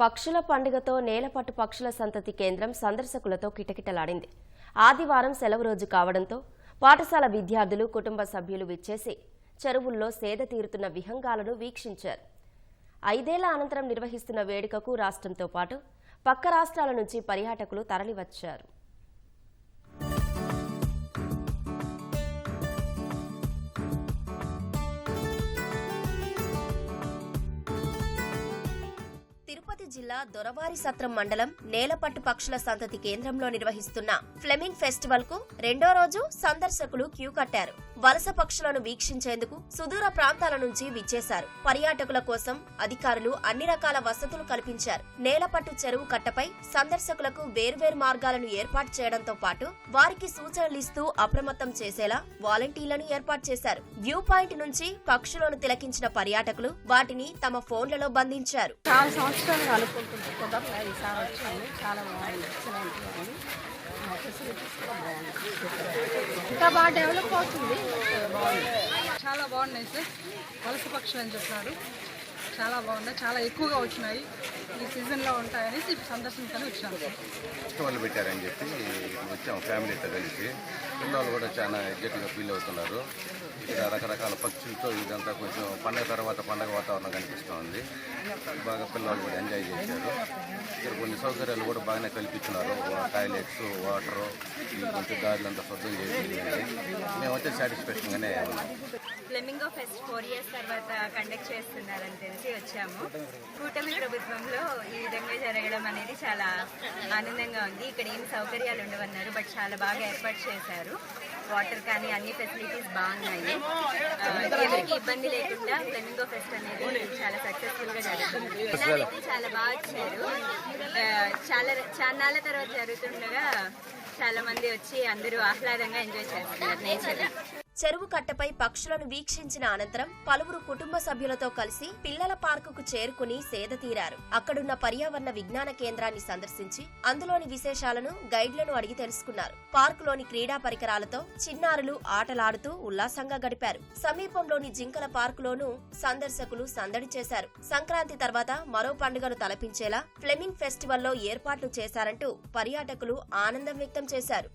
పక్షుల పండుగతో నేలపట్టు పక్షుల సంతతి కేంద్రం సందర్శకులతో కిటకిటలాడింది. ఆదివారం సెలవు రోజు కావడంతో పాఠశాల విద్యార్థులు కుటుంబ సభ్యులు విచ్చేసి చెరువుల్లో సేద తీరుతున్న విహంగాలను వీక్షించారు. ఐదేళ్ళ అనంతరం నిర్వహిస్తున్న వేడుకకు రాష్ట్రంతో పాటు పక్క రాష్ట్రాల నుంచి పర్యాటకులు తరలివచ్చారు. జిల్లా దొరవారి సత్రం మండలం నేలపట్టు పక్షుల సంతతి కేంద్రంలో నిర్వహిస్తున్న ఫ్లెమింగ్ ఫెస్టివల్కు రెండో రోజు సందర్శకులు క్యూ కట్టారు. వలస పక్షులను వీక్షించేందుకు సుదూర ప్రాంతాల నుంచి విచ్చేశారు. పర్యాటకుల కోసం అధికారులు అన్ని రకాల వసతులు కల్పించారు. నేలపట్టు చెరువు కట్టపై సందర్శకులకు వేర్వేరు మార్గాలను ఏర్పాటు చేయడంతో పాటు వారికి సూచనలు ఇస్తూ అప్రమత్తం చేసేలా వాలంటీర్లను ఏర్పాటు చేశారు. వ్యూ పాయింట్ నుంచి పక్షులను తిలకించిన పర్యాటకులు వాటిని తమ ఫోన్లలో బంధించారు. చాలా అనుకుంటుంది కుదరలే ఈసారి వచ్చాము చాలా బాగుంది. ఎక్సలెంట్ బాగుంది. ఆ, ఫెసిలిటీస్ కూడా బాగుంది. ఇంకా బాగా డెవలప్ అవుతుంది. బాగుంది. చాలా బాగున్నాయి సార్. వలస పక్షులు అని చెప్పినారు చాలా బాగున్నాయి. చాలా ఎక్కువగా వచ్చినాయి. ఈ సీజన్లో ఉంటాయనేసి సందర్శించని వచ్చాను. ఫెస్టివల్ పెట్టారని చెప్పి వచ్చాం ఫ్యామిలీతో కలిసి. పిల్లలు కూడా చాలా ఎగ్జైట్గా ఫీల్ అవుతున్నారు. ఇక్కడ రకరకాల పక్షులతో ఇదంతా కొంచెం పండగ తర్వాత పండగ వాతావరణం కనిపిస్తుంది. బాగా పిల్లలు కూడా ఎంజాయ్ చేశారు. ఇక్కడ కొన్ని సౌకర్యాలు కూడా బాగానే కల్పించినారు టాయిలెట్స్ వాటరు కొంచెం దారులంతా శుద్ధం చేసి మేమైతే సాటిస్ఫాక్షన్గానే ఉన్నాం. ఫ్లెమింగో ఫెస్ట్ ఫోర్ ఇయర్స్ తర్వాత కండక్ట్ చేస్తున్నారని తెలిసి వచ్చాము. కూటమి ప్రభుత్వంలో ఈ విధంగా జరగడం అనేది చాలా ఆనందంగా ఉంది. ఇక్కడ ఏం సౌకర్యాలు ఉండవన్నారు బట్ చాలా బాగా ఏర్పాటు చేశారు. వాటర్ కానీ అన్ని ఫెసిలిటీస్ బాగున్నాయి. ఎవరికి ఇబ్బంది లేకుండా ఫ్లెమింగో ఫెస్ట్ అనేది చాలా సక్సెస్ఫుల్గా జరుగుతుంది పిల్లలైతే చాలా బాగా వచ్చారు. చాలా చాలా తర్వాత జరుగుతుండగా చాలా మంది వచ్చి అందరూ ఆహ్లాదంగా ఎంజాయ్ చేస్తున్నారు నేచర్ చెరువు కట్టపై పక్షులను వీక్షించిన అనంతరం పలువురు కుటుంబ సభ్యులతో కలిసి పిల్లల పార్కుకు చేరుకుని సేద తీరారు. అక్కడున్న పర్యావరణ విజ్ఞాన కేంద్రాన్ని సందర్శించి అందులోని విశేషాలను గైడ్లను అడిగి తెలుసుకున్నారు. పార్కులోని క్రీడా పరికరాలతో చిన్నారులు ఆటలాడుతూ ఉల్లాసంగా గడిపారు. సమీపంలోని జింకల పార్కులోనూ సందర్శకులు సందడి చేశారు. సంక్రాంతి తర్వాత మరో పండుగను తలపించేలా ఫ్లెమింగ్ ఫెస్టివల్లో ఏర్పాట్లు చేశారంటూ పర్యాటకులు ఆనందం వ్యక్తం చేశారు.